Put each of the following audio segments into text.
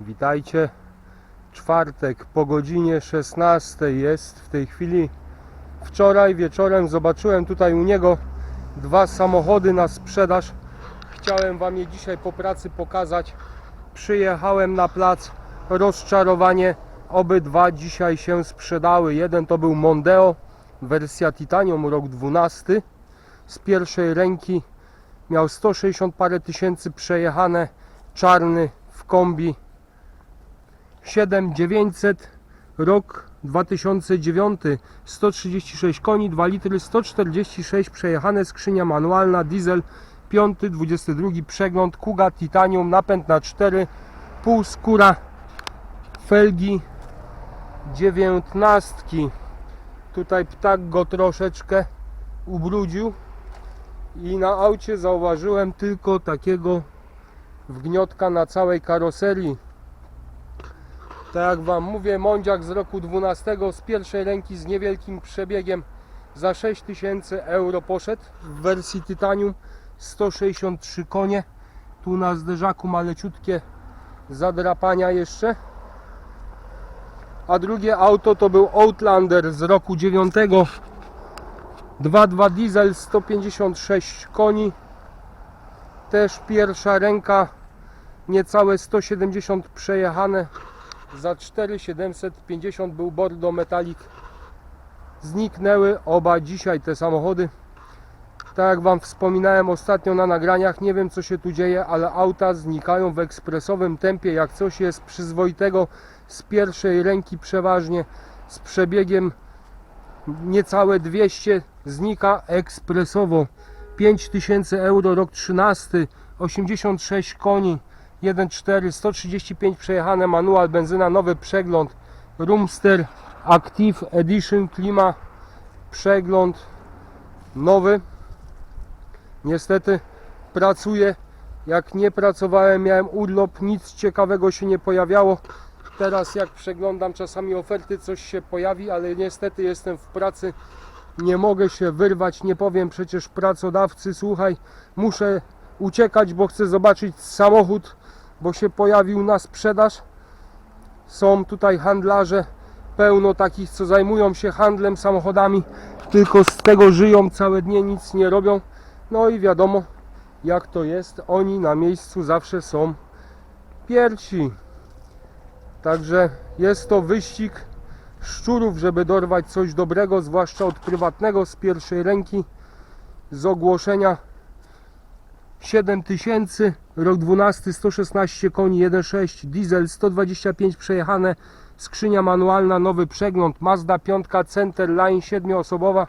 Witajcie. Czwartek po godzinie 16 jest w tej chwili. Wczoraj wieczorem zobaczyłem tutaj u niego dwa samochody na sprzedaż. Chciałem Wam je dzisiaj po pracy pokazać. Przyjechałem na plac. Rozczarowanie. Obydwa dzisiaj się sprzedały. Jeden to był Mondeo, wersja Titanium, rok 12. Z pierwszej ręki miał 160 parę tysięcy przejechane. Czarny w kombi 7900 rok 2009 136 koni 2 litry 146 przejechane skrzynia manualna diesel 5 22 przegląd Kuga Titanium napęd na 4 pół skóra felgi 19 tutaj ptak go troszeczkę ubrudził i na aucie zauważyłem tylko takiego wgniotka na całej karoserii tak jak Wam mówię, Mondziak z roku 12 z pierwszej ręki z niewielkim przebiegiem za 6000 euro poszedł. W wersji Titanium 163 konie. Tu na zderzaku maleciutkie zadrapania jeszcze. A drugie auto to był Outlander z roku 9 2.2 diesel 156 koni. Też pierwsza ręka. Niecałe 170 przejechane za 4750 był Bordeaux Metalik zniknęły oba dzisiaj te samochody. Tak jak Wam wspominałem ostatnio na nagraniach nie wiem co się tu dzieje ale auta znikają w ekspresowym tempie jak coś jest przyzwoitego z pierwszej ręki przeważnie z przebiegiem niecałe 200 znika ekspresowo. 5000 euro rok 13 86 koni 1.4, 135 przejechane, manual, benzyna, nowy przegląd, Roomster Active Edition, klima, przegląd nowy. Niestety pracuję, jak nie pracowałem, miałem urlop, nic ciekawego się nie pojawiało. Teraz jak przeglądam czasami oferty, coś się pojawi, ale niestety jestem w pracy, nie mogę się wyrwać, nie powiem przecież pracodawcy, słuchaj, muszę uciekać, bo chcę zobaczyć samochód, bo się pojawił na sprzedaż. Są tutaj handlarze, pełno takich, co zajmują się handlem samochodami, tylko z tego żyją całe dnie, nic nie robią. No i wiadomo, jak to jest, oni na miejscu zawsze są pierwsi. Także jest to wyścig szczurów, żeby dorwać coś dobrego, zwłaszcza od prywatnego z pierwszej ręki, z ogłoszenia 7000, rok 12, 116 koni, 1.6, diesel, 125 przejechane, skrzynia manualna, nowy przegląd, Mazda 5 Centerline 7-osobowa,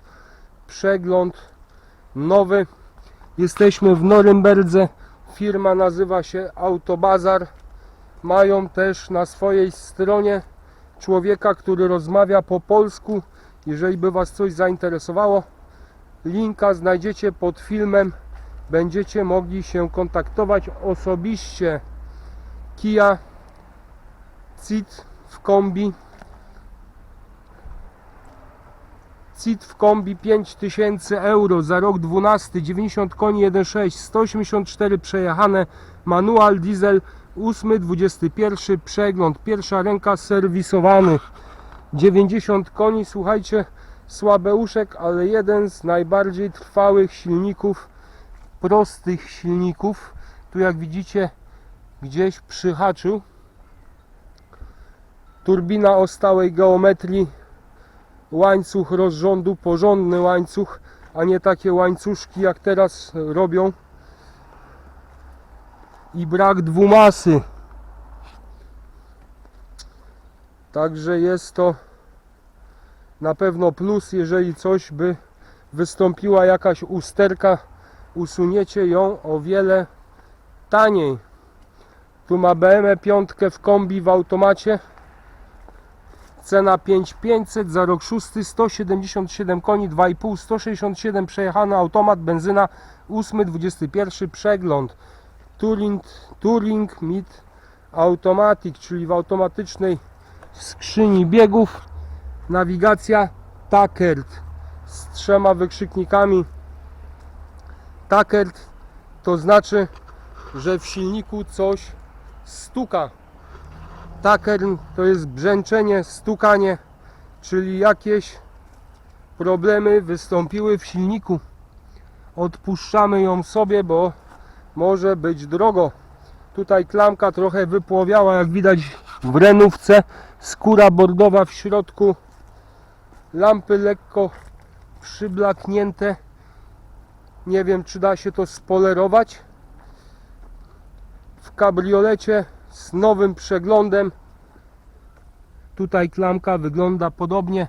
przegląd nowy. Jesteśmy w Norymberdze, firma nazywa się Autobazar. Mają też na swojej stronie człowieka, który rozmawia po polsku. Jeżeli by Was coś zainteresowało, linka znajdziecie pod filmem będziecie mogli się kontaktować osobiście. Kia CIT w kombi. CIT w kombi 5000 euro za rok 12, 90 koni 1.6, 184 przejechane, manual diesel 8, 21 przegląd, pierwsza ręka serwisowany, 90 koni, słuchajcie, słabeuszek, ale jeden z najbardziej trwałych silników prostych silników. Tu jak widzicie gdzieś przyhaczył. Turbina o stałej geometrii. Łańcuch rozrządu, porządny łańcuch, a nie takie łańcuszki jak teraz robią. I brak dwumasy. Także jest to na pewno plus, jeżeli coś by wystąpiła jakaś usterka usuniecie ją o wiele taniej. Tu ma BMW 5 w kombi w automacie. Cena 5500 za rok 6, 177 koni, 2,5, 167 przejechany automat, benzyna 8, 21 przegląd. Touring, Touring Mid Automatic, czyli w automatycznej skrzyni biegów. Nawigacja Takert z trzema wykrzyknikami Takert to znaczy, że w silniku coś stuka. Takern to jest brzęczenie, stukanie, czyli jakieś problemy wystąpiły w silniku. Odpuszczamy ją sobie, bo może być drogo. Tutaj klamka trochę wypłowiała, jak widać w renówce. Skóra bordowa w środku. Lampy lekko przyblaknięte. Nie wiem, czy da się to spolerować. W kabriolecie z nowym przeglądem. Tutaj klamka wygląda podobnie.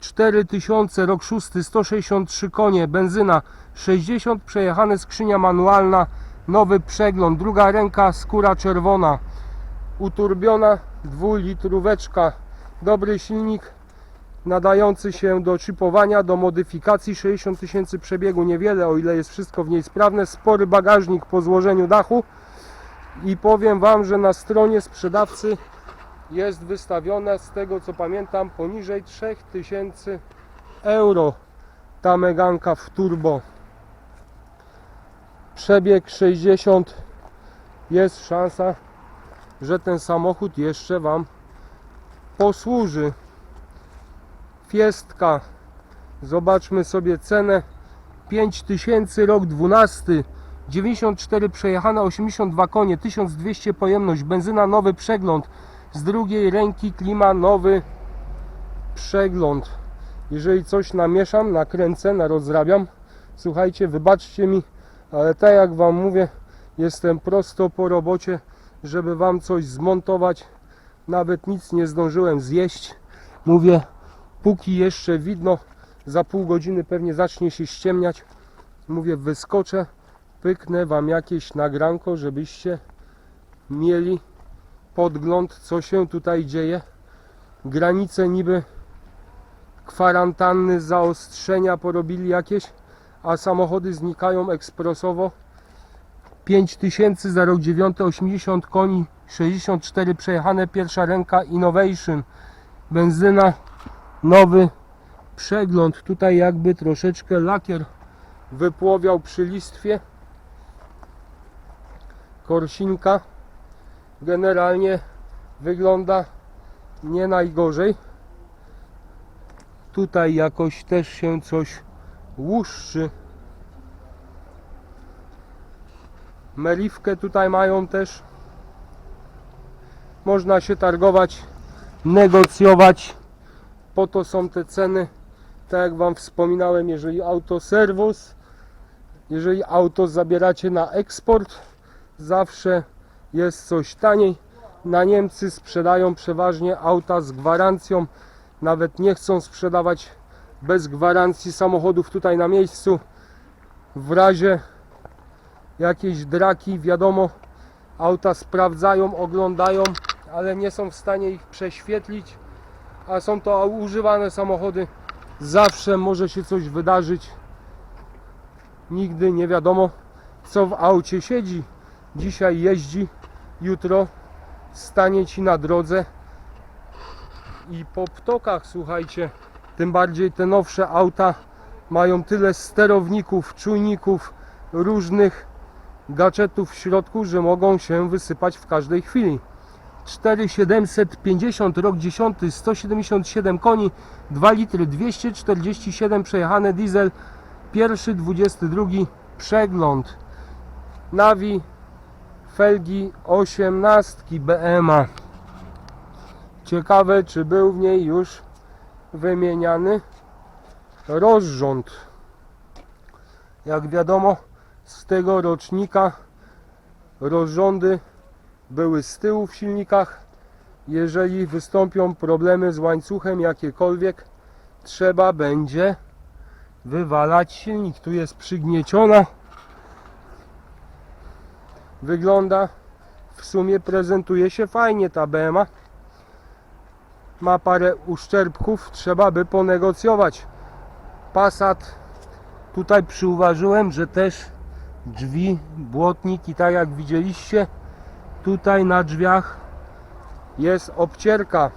4000, rok 6, 163 konie, benzyna 60, przejechane skrzynia manualna, nowy przegląd, druga ręka, skóra czerwona, uturbiona dwulitróweczka, dobry silnik, nadający się do chipowania, do modyfikacji, 60 tysięcy przebiegu, niewiele, o ile jest wszystko w niej sprawne, spory bagażnik po złożeniu dachu. I powiem Wam, że na stronie sprzedawcy jest wystawiona z tego co pamiętam poniżej 3000 euro ta meganka w turbo. Przebieg 60 jest szansa że ten samochód jeszcze Wam posłuży Fiestka. Zobaczmy sobie cenę. 5000 rok 12 94 przejechane 82 konie 1200 pojemność. Benzyna nowy przegląd. Z drugiej ręki klima nowy przegląd. Jeżeli coś namieszam nakręcę narozrabiam. Słuchajcie wybaczcie mi ale tak jak wam mówię jestem prosto po robocie żeby wam coś zmontować. Nawet nic nie zdążyłem zjeść. Mówię póki jeszcze widno za pół godziny pewnie zacznie się ściemniać mówię wyskoczę pyknę wam jakieś nagranko żebyście mieli podgląd, co się tutaj dzieje. Granice niby kwarantanny, zaostrzenia porobili jakieś, a samochody znikają ekspresowo. 5000 za rok 9, 80 koni, 64 przejechane, pierwsza ręka Innovation, benzyna, nowy przegląd. Tutaj jakby troszeczkę lakier wypłowiał przy listwie. Korsinka generalnie wygląda nie najgorzej. Tutaj jakoś też się coś łuszczy. Meliwkę tutaj mają też. Można się targować, negocjować. Po to są te ceny. Tak jak Wam wspominałem, jeżeli autoserwus, jeżeli auto zabieracie na eksport, zawsze jest coś taniej. Na Niemcy sprzedają przeważnie auta z gwarancją. Nawet nie chcą sprzedawać bez gwarancji samochodów tutaj na miejscu. W razie jakiejś draki, wiadomo, auta sprawdzają, oglądają, ale nie są w stanie ich prześwietlić. A są to używane samochody. Zawsze może się coś wydarzyć. Nigdy nie wiadomo, co w aucie siedzi. Dzisiaj jeździ, jutro stanie ci na drodze i po ptokach, słuchajcie, tym bardziej te nowsze auta mają tyle sterowników, czujników, różnych gadżetów w środku, że mogą się wysypać w każdej chwili. 4750 rok 10 177 koni 2 litry 247 przejechane diesel pierwszy 22 przegląd Navi felgi 18 BMA. Ciekawe, czy był w niej już wymieniany rozrząd. Jak wiadomo, z tego rocznika rozrządy były z tyłu w silnikach. Jeżeli wystąpią problemy z łańcuchem jakiekolwiek, trzeba będzie wywalać silnik. Tu jest przygnieciona. Wygląda. W sumie prezentuje się fajnie ta BMA ma parę uszczerbków. Trzeba by ponegocjować. Passat. Tutaj przyuważyłem, że też drzwi, błotnik i tak jak widzieliście tutaj na drzwiach jest obcierka.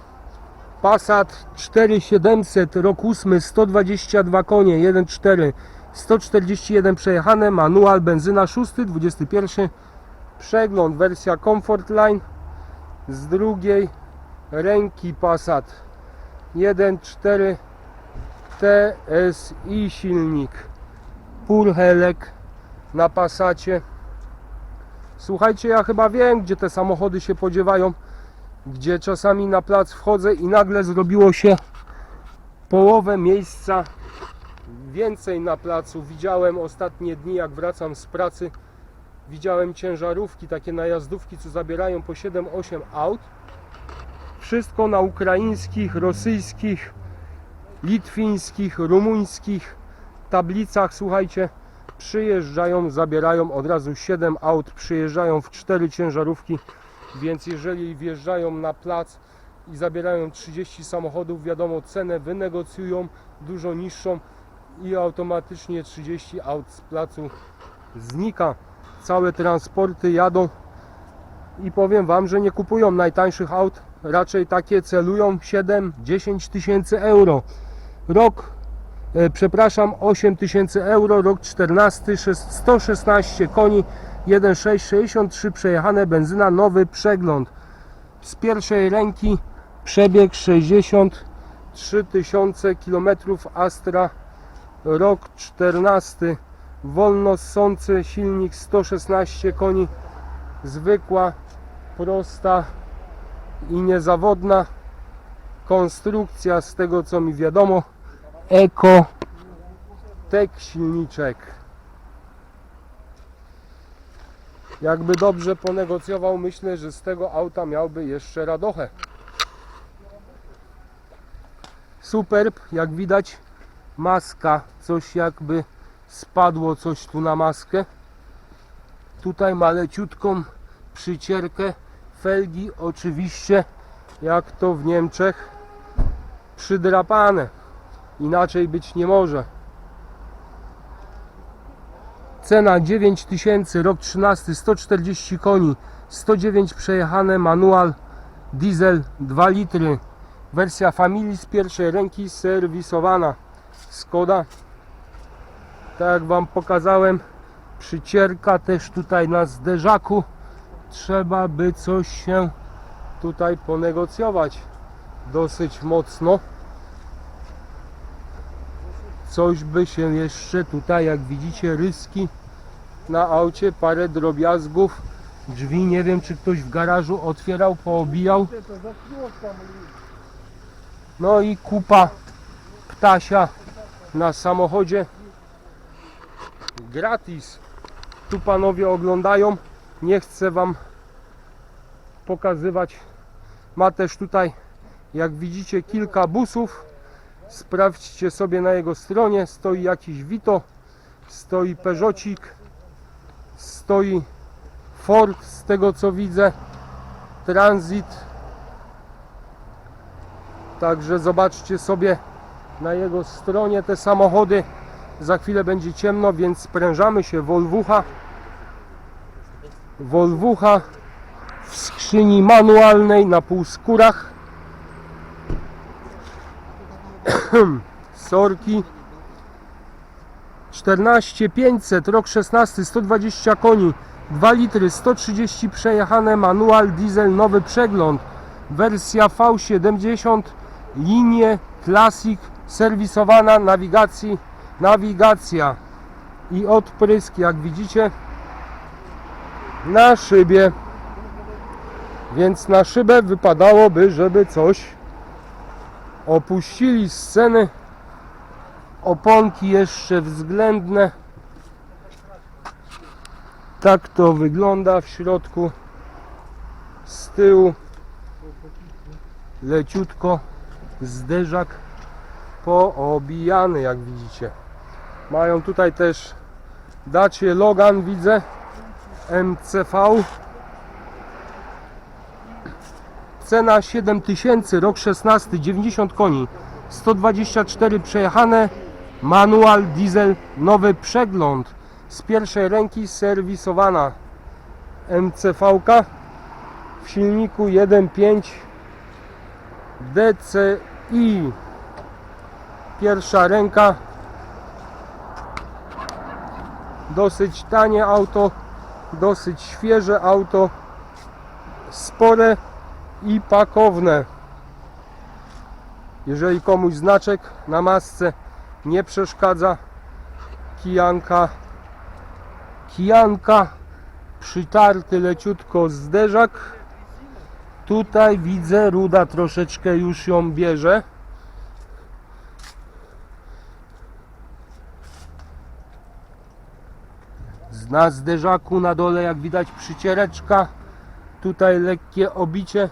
Passat 4700 rok 8 122 konie 1.4 141 przejechane manual benzyna 6 21 przegląd wersja Comfort Line. Z drugiej ręki Passat 1.4 TSI silnik. Purhelek na Passacie Słuchajcie, ja chyba wiem, gdzie te samochody się podziewają, gdzie czasami na plac wchodzę i nagle zrobiło się połowę miejsca więcej na placu. Widziałem ostatnie dni, jak wracam z pracy, widziałem ciężarówki, takie najazdówki, co zabierają po 7-8 aut. Wszystko na ukraińskich, rosyjskich, litwińskich, rumuńskich tablicach, słuchajcie, przyjeżdżają, zabierają od razu 7 aut, przyjeżdżają w 4 ciężarówki, więc jeżeli wjeżdżają na plac i zabierają 30 samochodów, wiadomo, cenę wynegocjują dużo niższą i automatycznie 30 aut z placu znika. Całe transporty jadą i powiem Wam, że nie kupują najtańszych aut, raczej takie celują 7-10 tysięcy euro. Rok przepraszam, 8 tysięcy euro, rok 14, szes- 116 koni, 1.6, 63 przejechane, benzyna, nowy przegląd. Z pierwszej ręki przebieg 63 tysiące kilometrów Astra, rok 14, wolno ssący silnik 116 koni, zwykła, prosta i niezawodna konstrukcja z tego co mi wiadomo Eco Tech silniczek. Jakby dobrze ponegocjował myślę, że z tego auta miałby jeszcze radochę. Superb, jak widać maska, coś jakby spadło coś tu na maskę. Tutaj ma leciutką przycierkę felgi oczywiście jak to w Niemczech przydrapane inaczej być nie może. Cena 9000 rok 13 140 koni 109 przejechane manual diesel 2 litry. Wersja familii z pierwszej ręki serwisowana. Skoda. Tak jak wam pokazałem przycierka też tutaj na zderzaku. Trzeba by coś się tutaj ponegocjować. Dosyć mocno coś by się jeszcze tutaj jak widzicie ryski na aucie parę drobiazgów drzwi nie wiem czy ktoś w garażu otwierał poobijał. No i kupa ptasia na samochodzie. Gratis. Tu panowie oglądają. Nie chcę wam pokazywać. Ma też tutaj jak widzicie kilka busów sprawdźcie sobie na jego stronie. Stoi jakiś Vito stoi Peugeotik stoi Ford z tego co widzę. Transit. Także zobaczcie sobie na jego stronie te samochody. Za chwilę będzie ciemno więc sprężamy się. Volvucha. Volvucha w skrzyni manualnej na półskórach sorki. 14500 rok 16 120 koni 2 litry 130 przejechane manual diesel nowy przegląd. Wersja V70 linie Classic serwisowana nawigacji nawigacja. I odprysk jak widzicie na szybie. Więc na szybę wypadałoby żeby coś opuścili sceny. Oponki jeszcze względne. Tak to wygląda w środku. Z tyłu leciutko zderzak poobijany jak widzicie. Mają tutaj też dacie Logan widzę MCV cena 7000 rok 16 90 koni 124 przejechane manual diesel nowy przegląd. Z pierwszej ręki serwisowana MCV w silniku 1.5 DCI pierwsza ręka. Dosyć tanie auto dosyć świeże auto spore i pakowne. Jeżeli komuś znaczek na masce nie przeszkadza, kijanka, kijanka, przytarty leciutko zderzak. Tutaj widzę, ruda troszeczkę już ją bierze. Na zderzaku na dole jak widać przyciereczka. Tutaj lekkie obicie.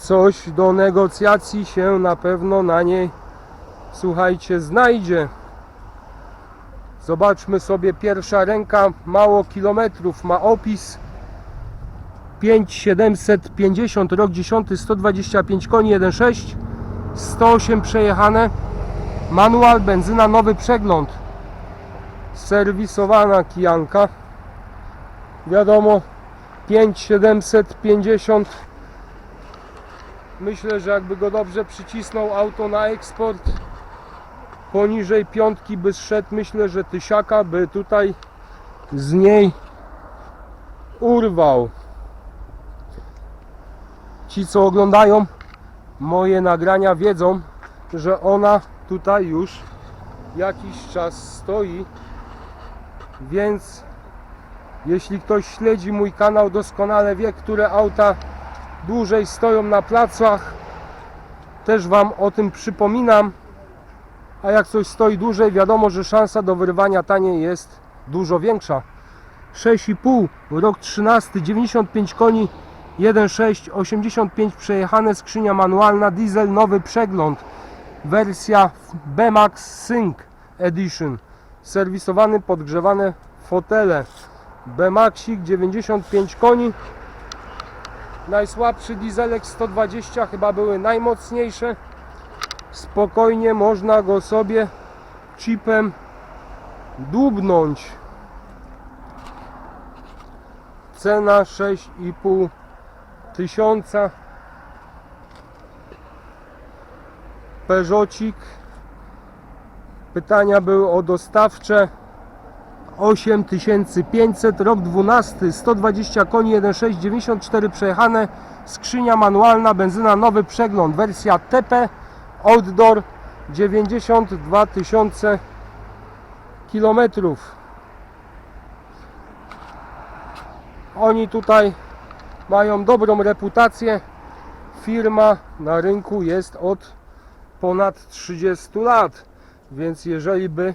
Coś do negocjacji się na pewno na niej słuchajcie znajdzie. Zobaczmy sobie pierwsza ręka, mało kilometrów ma opis. 5750 rok 10 125 koni 1.6 108 przejechane. Manual benzyna nowy przegląd. Serwisowana kijanka. Wiadomo 5750 myślę, że jakby go dobrze przycisnął auto na eksport poniżej piątki by zszedł myślę, że tysiaka by tutaj z niej urwał. Ci co oglądają moje nagrania wiedzą, że ona tutaj już jakiś czas stoi. Więc jeśli ktoś śledzi mój kanał doskonale wie, które auta dłużej stoją na placach. Też Wam o tym przypominam. A jak coś stoi dłużej wiadomo, że szansa do wyrwania taniej jest dużo większa. 6,5 rok 13 95 koni 1.6 85 przejechane skrzynia manualna diesel nowy przegląd. Wersja BMAX Sync Edition. Serwisowany podgrzewane fotele. BMAXik 95 koni najsłabszy dieselek 120 chyba były najmocniejsze. Spokojnie można go sobie chipem dubnąć cena 6,5 tysiąca. Peugeotik. Pytania były o dostawcze 8500 rok 12 120 koni 1.6 94 przejechane skrzynia manualna benzyna nowy przegląd wersja TP outdoor 92 tysiące kilometrów. Oni tutaj mają dobrą reputację. Firma na rynku jest od ponad 30 lat więc jeżeli by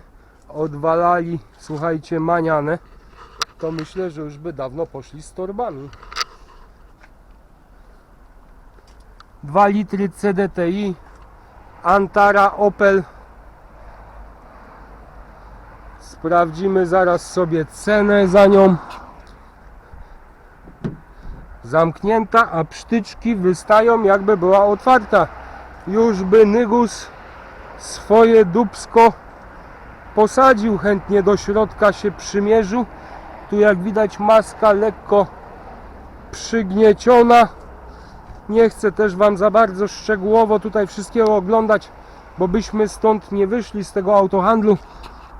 odwalali słuchajcie maniane to myślę, że już by dawno poszli z torbami. 2 litry CDTI Antara Opel. Sprawdzimy zaraz sobie cenę za nią. Zamknięta, a psztyczki wystają jakby była otwarta. Już by Nygus swoje dubsko posadził chętnie do środka się przymierzył. Tu jak widać maska lekko przygnieciona. Nie chcę też Wam za bardzo szczegółowo tutaj wszystkiego oglądać bo byśmy stąd nie wyszli z tego autohandlu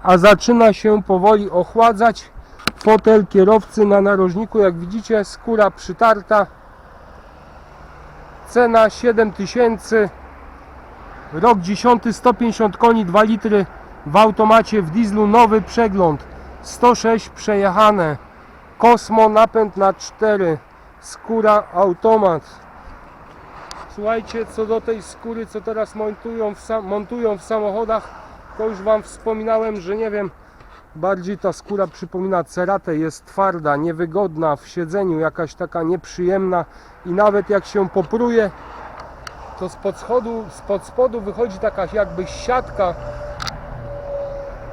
a zaczyna się powoli ochładzać. Fotel kierowcy na narożniku jak widzicie skóra przytarta. Cena 7000 rok 10 150 koni 2 litry w automacie w dieslu nowy przegląd. 106 przejechane. Kosmo napęd na 4 skóra automat. Słuchajcie co do tej skóry co teraz montują w, montują w samochodach to już wam wspominałem że nie wiem. Bardziej ta skóra przypomina ceratę jest twarda niewygodna w siedzeniu jakaś taka nieprzyjemna i nawet jak się popruje to spod schodu, spod spodu wychodzi taka jakby siatka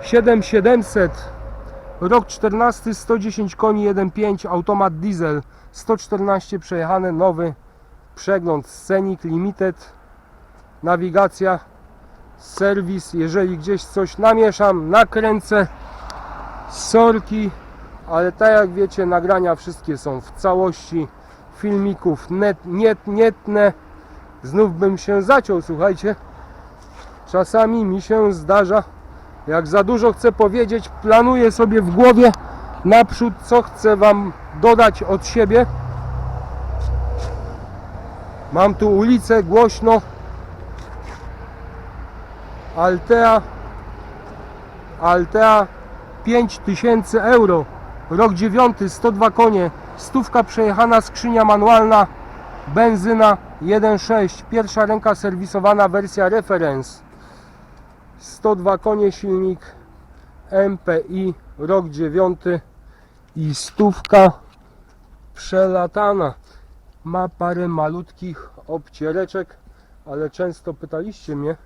7700 rok 14 110 koni 1.5 automat diesel 114 przejechane nowy przegląd Scenic Limited nawigacja serwis jeżeli gdzieś coś namieszam nakręcę sorki ale tak jak wiecie nagrania wszystkie są w całości filmików net, net, netne znów bym się zaciął, słuchajcie. Czasami mi się zdarza, jak za dużo chcę powiedzieć, planuję sobie w głowie naprzód, co chcę Wam dodać od siebie. Mam tu ulicę głośno. Altea. Altea 5000 euro. Rok 9, 102 konie. Stówka przejechana, skrzynia manualna. Benzyna 1.6. Pierwsza ręka serwisowana, wersja reference. 102 konie silnik MPI, rok 9 i stówka przelatana. Ma parę malutkich obciereczek, ale często pytaliście mnie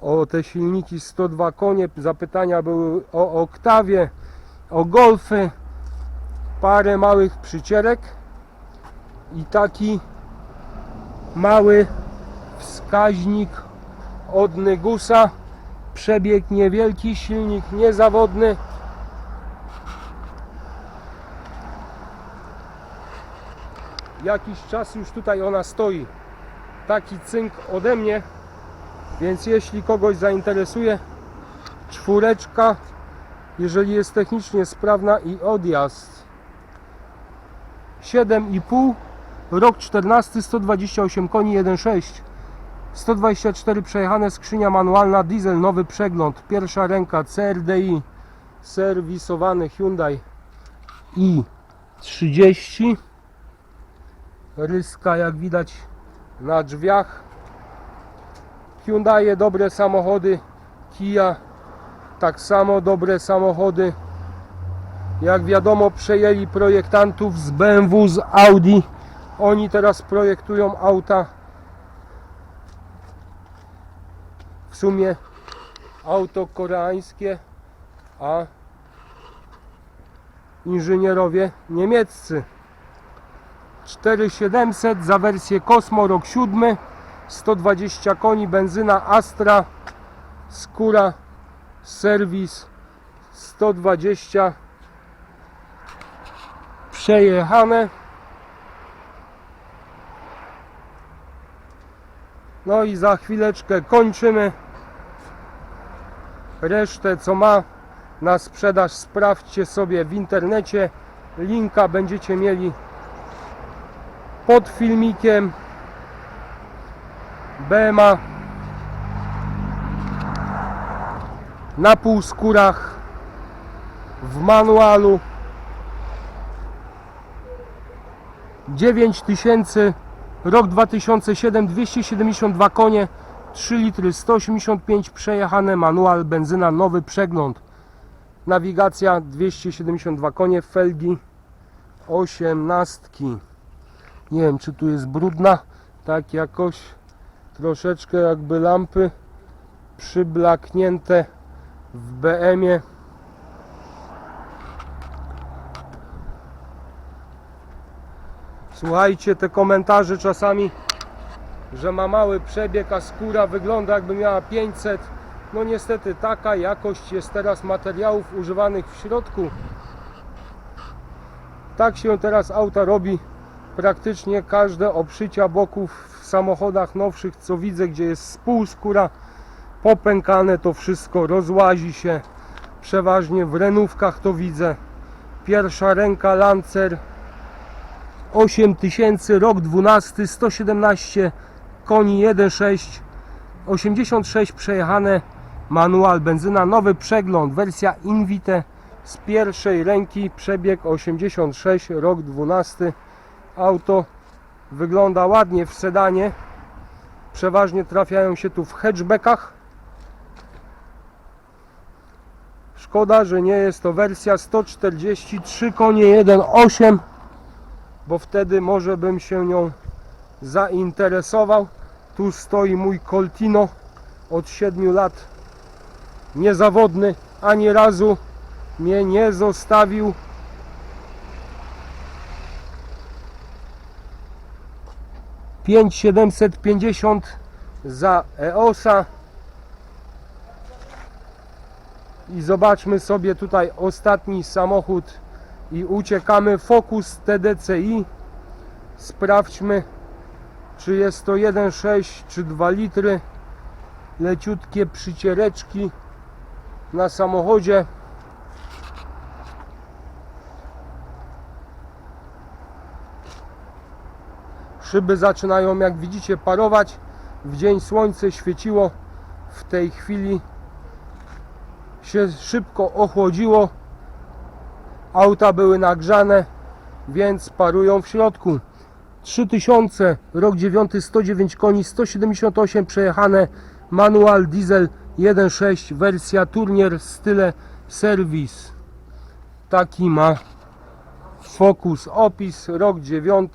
o te silniki 102 konie. Zapytania były o oktawie, o golfy, parę małych przycierek i taki mały wskaźnik od Nygusa. Przebieg niewielki, silnik niezawodny. Jakiś czas już tutaj ona stoi. Taki cynk ode mnie. Więc jeśli kogoś zainteresuje, czwóreczka, jeżeli jest technicznie sprawna i odjazd 7,5 rok 14 128 koni 1,6 124 przejechane skrzynia manualna diesel nowy przegląd. Pierwsza ręka CRDI serwisowany Hyundai i30 ryska jak widać na drzwiach. Hyundai dobre samochody. Kia tak samo dobre samochody. Jak wiadomo przejęli projektantów z BMW, z Audi. Oni teraz projektują auta w sumie auto koreańskie a inżynierowie niemieccy. 4700 za wersję Cosmo rok 7 120 koni benzyna Astra skóra serwis 120 przejechane. No i za chwileczkę kończymy resztę co ma na sprzedaż sprawdźcie sobie w internecie. Linka będziecie mieli pod filmikiem. BMA na półskórach w manualu. 9000 rok 2007 272 konie 3 litry 185 przejechane manual benzyna nowy przegląd. Nawigacja 272 konie felgi 18 nie wiem czy tu jest brudna tak jakoś troszeczkę jakby lampy przyblaknięte w BM-ie Słuchajcie, te komentarze czasami, że ma mały przebieg, a skóra wygląda jakby miała 500. No niestety taka jakość jest teraz materiałów używanych w środku. Tak się teraz auta robi. Praktycznie każde obszycia boków w samochodach nowszych, co widzę, gdzie jest spółskóra popękane, to wszystko rozłazi się. Przeważnie w renówkach to widzę. Pierwsza ręka Lancer 8000, rok 12, 117 koni 1.6, 86 przejechane, manual, benzyna, nowy przegląd, wersja Invite z pierwszej ręki, przebieg 86, rok 12, auto wygląda ładnie w sedanie, przeważnie trafiają się tu w hatchbackach. Szkoda, że nie jest to wersja 143 konie 1.8 bo wtedy może bym się nią zainteresował. Tu stoi mój Coltino od 7 lat. Niezawodny, ani razu mnie nie zostawił. Pięć siedemset pięćdziesiąt za EOSa i zobaczmy sobie tutaj ostatni samochód i uciekamy Focus TDCi sprawdźmy czy jest to 1.6 czy 2 litry leciutkie przyciereczki na samochodzie Szyby zaczynają, jak widzicie, parować. W dzień słońce świeciło. W tej chwili się szybko ochłodziło. Auta były nagrzane, więc parują w środku. 3000, rok 9, 109 koni, 178 przejechane, manual diesel 1.6, wersja Turnier style serwis. Taki ma Focus opis, rok 9,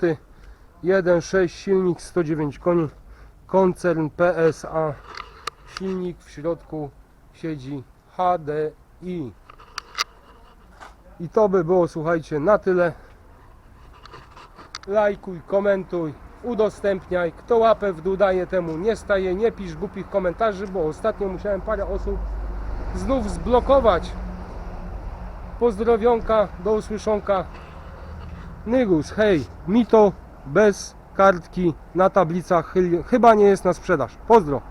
1.6, silnik 109 koni, koncern PSA, silnik w środku siedzi HDI. I to by było, słuchajcie, na tyle. Lajkuj, komentuj, udostępniaj. Kto łapę w dół daje, temu nie staje. Nie pisz głupich komentarzy, bo ostatnio musiałem parę osób znów zblokować. Pozdrowionka, do usłyszonka. Nygus, hej, mi to bez kartki na tablicach chyba nie jest na sprzedaż. Pozdro.